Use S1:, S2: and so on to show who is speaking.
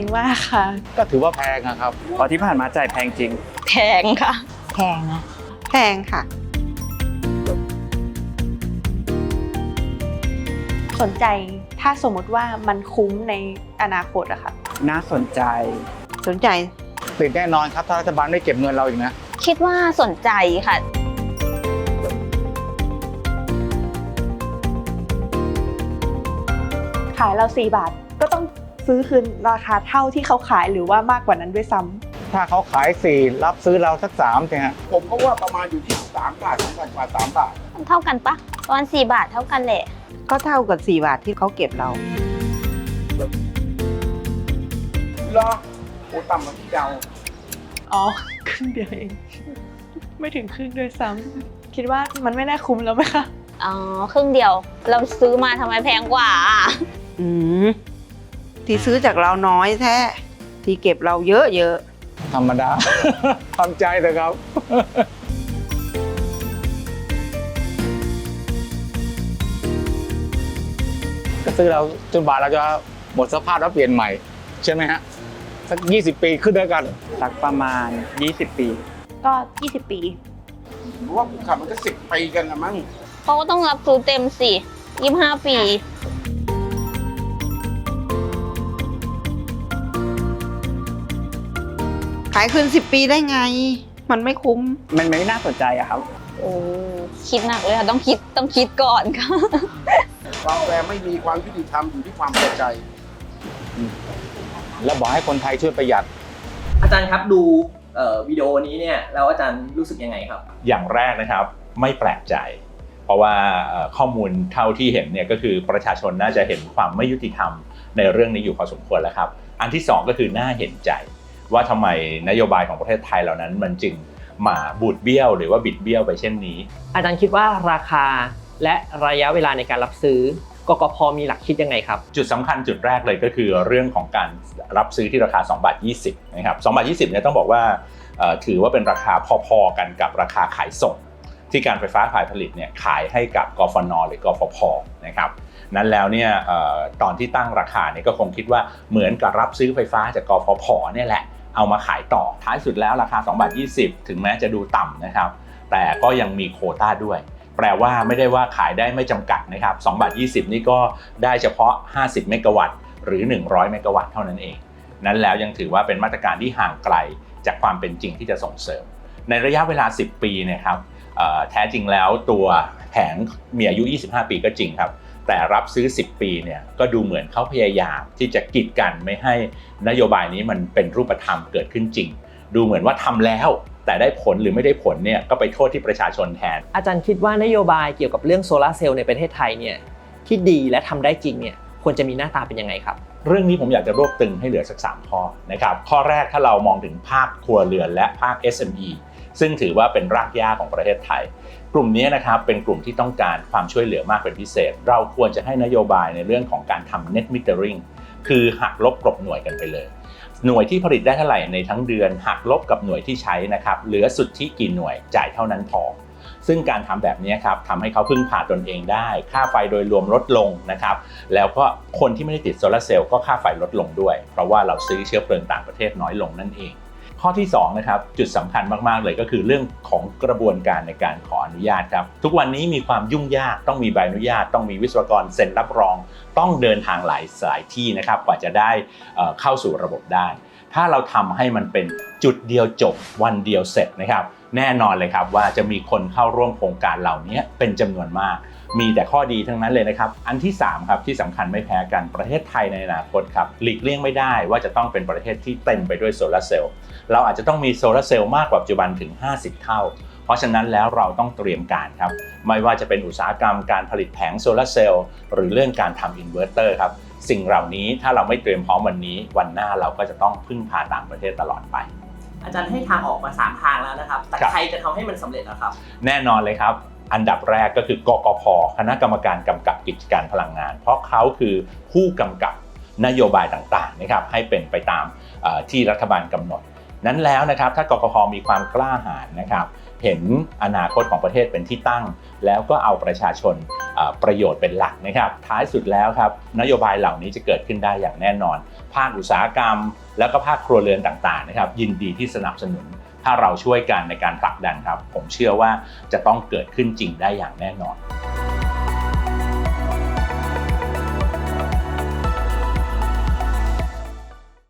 S1: งมากค่ะ
S2: ก็ถือว่าแพงนะครับ
S3: เพราะที่ผ่านมาจ่ายแพงจริง
S4: แพงค่ะ
S5: แพงนะ
S6: แพงค่ะ
S1: สนใจถ้าสมมติว่ามันคุ้มในอนาคตอะค่ะ
S3: น่าสนใจ
S6: สนใจ
S2: ติดแน่นอนครับ ถ้ารัฐบาลไม่เก็บเงินเราอีกนะ
S4: คิดว่าสนใจค่ะ
S1: ขายเรา 4 บาทก็ต้อง ซื้อคืนราคาเท่าที่เขาขายหรือว่ามากกว่านั้นด้วยซ้ำ
S2: ถ้าเขาขายสี่รับซื้อเราสักสามเนี่ยฮะ
S7: ผมก็ว่าประมาณอยู่ที่3บาท2บาทกว่า3บาท
S4: เท่ากันปะประมาณ4บาทเท่ากันแหละ
S6: ก็เท่ากับ 4 บาทที่เขาเก็บเรา
S7: เหรอโอ้ต่ำกว่าที่เดา
S1: อ๋อ ครึ่งเดียวเอง ไม่ถึงครึ่งด้วยซ้ำคิดว่ามันไม่น่าคุ้มแล้วไหมคะ
S4: อ๋อ ครึ่งเดียว เราซื้อมาทำไมแพงกว่าอะ
S6: อืม ที่ซื้อจากเราน้อยแท้ ที่เก็บเราเยอะเยอะ
S2: ธรรมดา ทำใจเถอะครับ ก็ซื้อเราจนบาทเราจะหมดสภาพแล้วเปลี่ยนใหม่ ใช่ไหมฮะ สัก 20 ปีขึ้นด้วยกัน
S3: สักประมาณ 20 ปี
S1: ก็ 20 ปี
S7: หรือว่าผมขับมันก็สิบปีกันละมั้ง
S4: เขาก็ต้องรับซื้อเต็มสิ25 ปี
S6: ขายคืน 10 ปีได้ไง มันไม่คุ้ม
S3: มันไม่น่าสนใจอะครับ
S4: โอ้คิดหนักเลยค่ะต้องคิดต้องคิดก่อนค่ะ
S7: ความแฟร์ไม่มีความยุติธรรมอยู่ที่ความพอใจ
S2: แล้วบอกให้คนไทยช่วยประหยัด
S8: อาจารย์ครับดูเอ่อวิดีโอนี้เนี่ยแล้วอาจารย์รู้สึกยังไงครับ
S9: อย่างแรกนะครับไม่แปลกใจ เพราะว่าเอ่อข้อมูลเท่าที่เห็นเนี่ยก็คือประชาชนน่าจะเห็นความไม่ยุติธรรมในเรื่องนี้อยู่พอสมควรแล้วครับ อันที่สองก็คือน่าเห็นใจ ว่าทำไมนโยบายของประเทศไทยเหล่านั้น มันจึงมาบูดเบี้ยว หรือว่าบิดเบี้ยวไปเช่นนี้
S8: อาจารย์คิดว่าราคาและระยะเวลาในการรับซื้อกกพมีหลักคิดยังไงครับ
S9: จุดสำคัญจุดแรกเลยก็คือเรื่องของการรับซื้อที่ราคา2บาท20นะครับ2บาท20เนี่ยต้องบอกว่าเอ่อถือว่าเป็นราคาพอๆกันกับราคาขายส่ง ที่การไฟฟ้าฝ่ายผลิตเนี่ยขายให้กับกฟนหรือกฟพนะครับนั้นแล้วเนี่ยเอ่อตอนที่ตั้งราคาเนี่ยก็คงคิดว่าเหมือนกับรับซื้อไฟฟ้าจากกฟผเนี่ยแหละ เอามาขายต่อท้ายสุดแล้วราคา2บาท20 ถึงแม้จะดูต่ำนะครับ แต่ก็ยังมีโคต้าด้วย แปลว่าไม่ได้ว่าขายได้ไม่จำกัดนะครับ2บาท20 นี่ก็ได้เฉพาะ 50 เมกะวัตต์หรือ 100 เมกะวัตต์เท่านั้นเอง นั้นแล้วยังถือว่าเป็นมาตรการที่ห่างไกลจากความเป็นจริงที่จะส่งเสริม ในระยะเวลา 10 ปีนะครับแท้จริงแล้วตัวแผงมีอายุ 25 ปีก็จริงครับ แต่รับซื้อ 10 ปีเนี่ยก็ดูเหมือนเขาพยายามที่จะกีดกันไม่ให้นโยบายนี้มันเป็นรูปธรรมเกิดขึ้นจริง ดูเหมือนว่าทำแล้วแต่ได้ผลหรือไม่ได้ผลเนี่ยก็ไปโทษที่ประชาชนแทน
S8: อาจารย์คิดว่านโยบายเกี่ยวกับเรื่องโซลาร์เซลล์ในประเทศไทยเนี่ยที่ดีและทำได้จริงเนี่ยควรจะมีหน้าตาเป็นยังไงครับ
S9: เรื่องนี้ผมอยากจะรวบตึงให้เหลือสัก 3 ข้อนะครับข้อแรกถ้าเรามองถึงภาคครัวเรือนและภาค SME ซึ่งถือว่าเป็นรากหญ้าของประเทศไทย กลุ่มนี้นะครับเป็นกลุ่มที่ต้องการความช่วยเหลือมากเป็นพิเศษ เราควรจะให้นโยบายในเรื่องของการทำ net metering คือหักลบกลบหน่วยกันไปเลย หน่วยที่ผลิตได้เท่าไหร่ในทั้งเดือน หักลบกับหน่วยที่ใช้นะครับเหลือสุดทธิกี่หน่วยจ่ายเท่านั้นพอ ซึ่งการทำแบบนี้ครับทำให้เขาพึ่งพาตนเองได้ ค่าไฟโดยรวมลดลงนะครับแล้วก็คนที่ไม่ได้ติดโซลาร์เซลล์ก็ค่าไฟลดลงด้วย เพราะว่าเราซื้อเชื้อเพลิงต่างประเทศน้อยลงนั่นเอง ข้อที่2นะครับจุดสำคัญมากๆเลยก็คือเรื่องของกระบวนการในการขออนุญาตครับ ทุกวันนี้มีความยุ่งยากต้องมีใบอนุญาต ต้องมีวิศวกรเซ็นรับรอง ต้องเดินทางหลายสายที่นะครับกว่าจะได้เอ่อเข้าสู่ระบบได้ ถ้าเราทำให้มันเป็นจุดเดียวจบวันเดียวเสร็จนะครับ แน่นอนเลยครับว่าจะมีคนเข้าร่วมโครงการเหล่านี้เป็นจำนวนมาก มีแต่ข้อดีทั้งนั้นเลยนะครับ อันที่ 3 ครับที่สำคัญไม่แพ้กันประเทศไทยในอนาคตครับหลีกเลี่ยงไม่ได้ว่าจะต้องเป็นประเทศที่เต็มไปด้วยโซลาร์เซลล์เราอาจจะต้องมีโซลาร์เซลล์มากกว่าปัจจุบันถึง 50 เท่า เพราะฉะนั้นแล้วเราต้องเตรียมการครับ ไม่ว่าจะเป็นอุตสาหกรรมการผลิตแผงโซลาร์เซลล์หรือเรื่องการทำอินเวอร์เตอร์ครับสิ่งเหล่านี้ถ้าเราไม่เตรียมพร้อมวันนี้ วันหน้าเราก็จะต้องพึ่งพาต่างประเทศตลอดไป
S8: อาจารย์ให้ทางออกมา 3 ทางแล้วนะครับ แต่
S9: ครับ
S8: ใครจะทำให้มันสำเร็จนะครับ
S9: แน่นอนเลยครับ อันดับแรกก็คือกกพคณะกรรมการกำกับกิจการพลังงาน เพราะเขาคือผู้กำกับนโยบายต่างๆนะครับให้เป็นไปตามที่รัฐบาลกำหนด นั้นแล้วนะครับถ้ากกพมีความกล้าหาญนะครับเห็นอนาคตของประเทศเป็นที่ตั้ง แล้วก็เอาประชาชนประโยชน์เป็นหลักนะครับ ท้ายสุดแล้วครับนโยบายเหล่านี้จะเกิดขึ้นได้อย่างแน่นอน ภาคอุตสาหกรรม แล้วก็ภาคครัวเรือนต่างๆนะครับยินดีที่สนับสนุน ถ้าเราช่วยกันในการผลักดันครับ ผมเชื่อว่าจะต้องเกิดขึ้นจริงได้อย่างแน่นอน